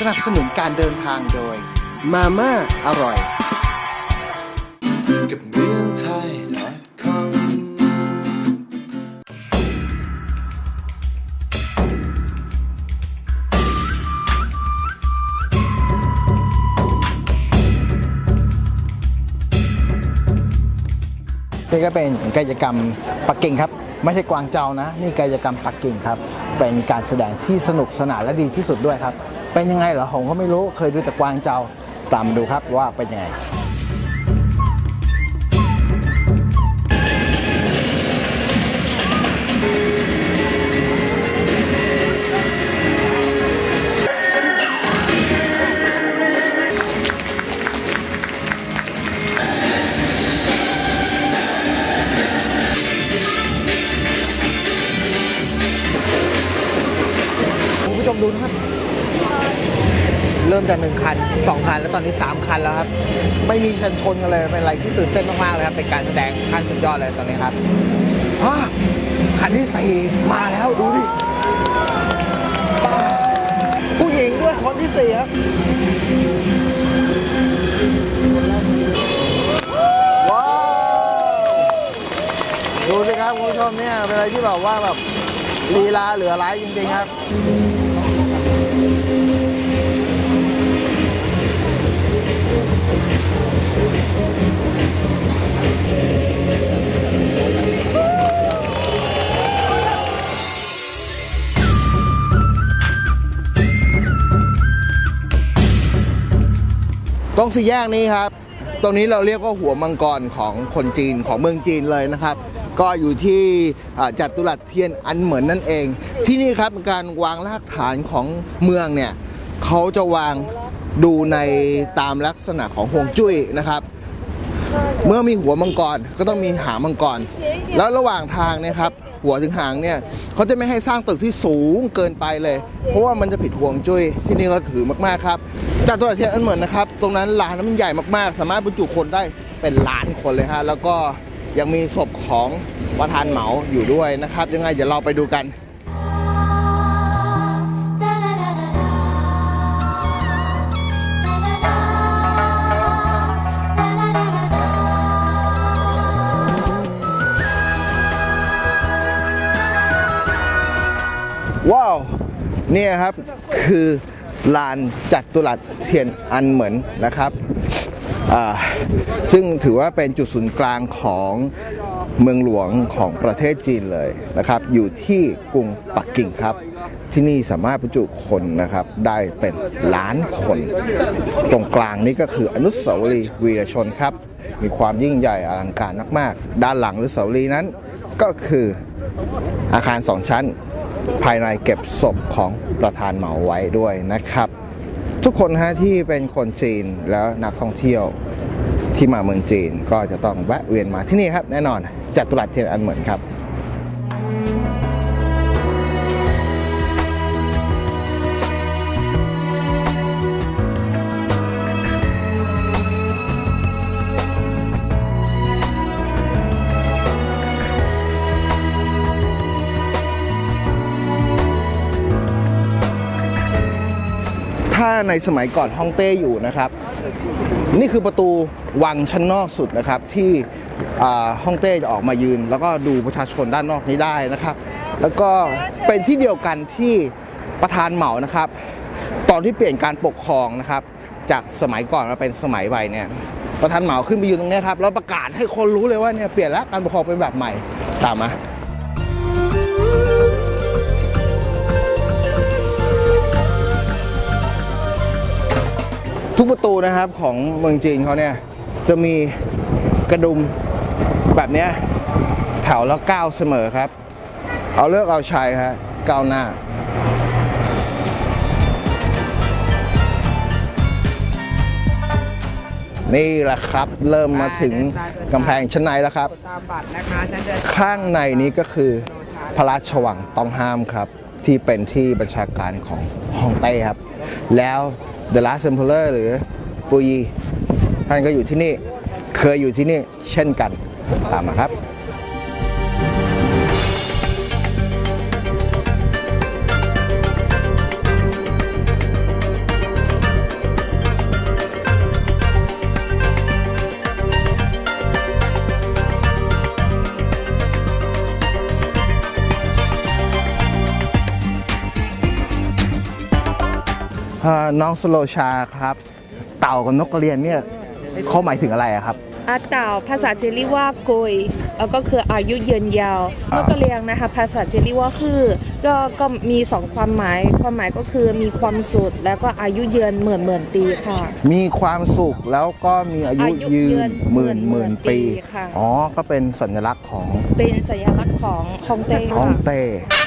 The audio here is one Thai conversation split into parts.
สนับสนุนการเดินทางโดย มาม่าอร่อย กับเมืองไทย .com นี่ก็เป็นกายกรรมปักกิ่งครับ ไม่ใช่กวางเจานะ นี่กายกรรมปักกิ่งครับ เป็นการแสดงที่สนุกสนานและดีที่สุดด้วยครับ เป็นยังไงเหรอผมก็ไม่รู้เคยดูแต่กวางเจาตามดูครับว่าเป็นยังไงผู้ชมดูนะครับ ริ่มจากหนึ่งคันสองคัน แล้วตอนนี้สามคันแล้วครับ ไม่มีกันชนกันเลย เป็นอะไรที่ตื่นเต้นมากๆเลยครับ เป็นการแสดงขั้นสุดยอดเลยตอนนี้ครับคันที่สี่มาแล้วดูดิผู้หญิงด้วยคนที่สี่ครับว้าวดูสิครับคุณผู้ชมเนี่ยเป็นอะไรที่แบบว่าแบบลีลาเหลือหลายจริงๆครับ ตรงสี่แยกนี้ครับ ตรงนี้เราเรียกว่าหัวมังกรของคนจีนของเมืองจีนเลยนะครับ ก็อยู่ที่จัตุรัสเทียนอันเหมือนนั่นเอง ที่นี่ครับการวางรากฐานของเมืองเนี่ยเขาจะวางดูในตามลักษณะของห่วงจุ้ยนะครับ เมื่อมีหัวมังกรก็ต้องมีหางมังกร แล้วระหว่างทางเนี่ยครับ หัวถึงหางเนี่ยเขาจะไม่ให้สร้างตึกที่สูงเกินไปเลย เพราะว่ามันจะผิดห่วงจุ้ยที่นี่ก็ถือมากๆครับจากตัวเทียนอันเหมือนนะครับตรงนั้นลานนั้นมันใหญ่มากๆ สามารถบรรจุคนได้เป็นล้านคนเลยฮะแล้วก็ยังมีศพของประธานเหมาอยู่ด้วยนะครับ ยังไงเดี๋ยวเราไปดูกัน ว้าว เนี่ยครับคือลานจัดตุรัสเทียนอันเหมือนนะครับ ซึ่งถือว่าเป็นจุดศูนย์กลางของเมืองหลวงของประเทศจีนเลยนะครับ อยู่ที่กรุงปักกิ่งครับ ที่นี่สามารถบรรจุคนนะครับได้เป็นล้านคน ตรงกลางนี่ก็คืออนุสาวรีย์วีรชนครับ มีความยิ่งใหญ่อลังการมาก ๆ ด้านหลังอนุสาวรีย์นั้นก็คืออาคารสองชั้น ภายในเก็บศพของประธานเหมาไว้ด้วยนะครับ ทุกคนฮะที่เป็นคนจีนแล้วนักท่องเที่ยวที่มาเมืองจีนก็จะต้องแวะเวียนมาที่นี่ครับ แน่นอนจัตุรัสเทียนอันเหมือนครับ ถ้าในสมัยก่อนฮ่องเต้อยู่นะครับ นี่คือประตูวังชั้นนอกสุดนะครับ ที่ฮ่องเต้จะออกมายืน แล้วก็ดูประชาชนด้านนอกนี้ได้นะครับ แล้วก็เป็นที่เดียวกันที่ประธานเหมานะครับ ตอนที่เปลี่ยนการปกครองนะครับ จากสมัยก่อนมาเป็นสมัยใหม่เนี่ยประธานเหมาขึ้นไปอยืนตรงนี้ครับแล้วประกาศให้คนรู้เลยว่าเนี่ยเปลี่ยนแล้วการปกครองเป็นแบบใหม่ตามมา ประตูนะครับของเมืองจีนเขาเนี่ยจะมีกระดุมแบบเนี้ยแถวละก้าวเสมอครับ เอาเลือกเอาชัยครับก้าวหน้านี่แหละครับ เริ่มมาถึงกำแพงชั้นในแล้วครับตามบัตรนะคะฉันจะข้างในนี้ก็คือพระราชวังต้องห้ามครับ ที่เป็นที่บัญชาการของฮ่องเต้ครับ แล้ว The Last Emperor หรือปูยีท่านก็อยู่ที่นี่ เคยอยู่ที่นี่เช่นกันตามมาครับ น้องสโลชาครับ เต่ากับนกกระเรียนเนี่ยเขาหมายถึงอะไรอะครับอาเต่าภาษาเจลีว่ากุยแล้วก็คืออายุยืนยาวอ่านกกระเรียงนะคะภาษาเจลีว่าคือก็ก็มีสองความหมาย ความหมายก็คือมีความสุขแล้วก็อายุยืนหมื่นหมื่นปีค่ะ มีความสุขแล้วก็มีอายุอายุยืยืนนหมื่นหมื่นปีค่ะอ๋อก็เป็นสัญลักษณ์ของเป็นสัญลักษณ์ของฮองเต้ฮ่องค่ะเต้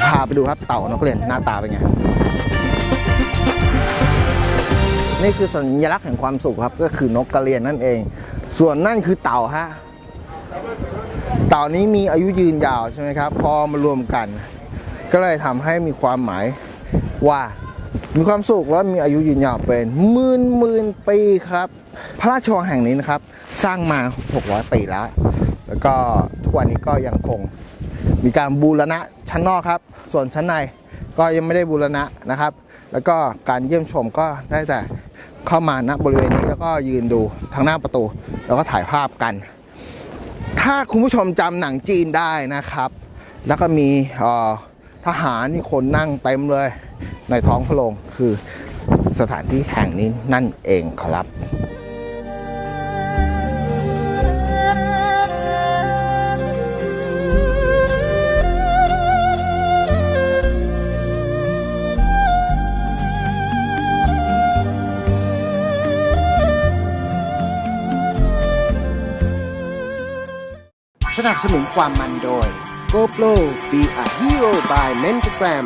พาไปดูครับเต่านกกระเรียนหน้าตาเป็นไง นี่คือสัญลักษณ์แห่งความสุขครับ ก็คือนกกระเรียนนั่นเอง ส่วนนั่นคือเต่าฮะเต่านี้มีอายุยืนยาวใช่ไหมครับ พอมารวมกัน ก็เลยทำให้มีความหมายว่ามีความสุขแล้วมีอายุยืนยาวเป็นหมื่นหมื่นปีครับ พระราชวังแห่งนี้นะครับ สร้างมา 600 ปีแล้ว แล้วก็ทุกวันนี้ก็ยังคงมีการบูรณะชั้นนอกครับ ส่วนชั้นในก็ยังไม่ได้บูรณะนะครับ แล้วก็การเยี่ยมชมก็ได้แต่ เข้ามาณบริเวณนี้แล้วก็ยืนดูทางหน้าประตู แล้วก็ถ่ายภาพกัน ถ้าคุณผู้ชมจำหนังจีนได้นะครับ แล้วก็มีทหารที่คนนั่งเต็มเลย ในท้องพระโรงคือสถานที่แห่งนี้นั่นเองครับ สนับสนุนความมันโดย GoPro Be a Hero by Mentagram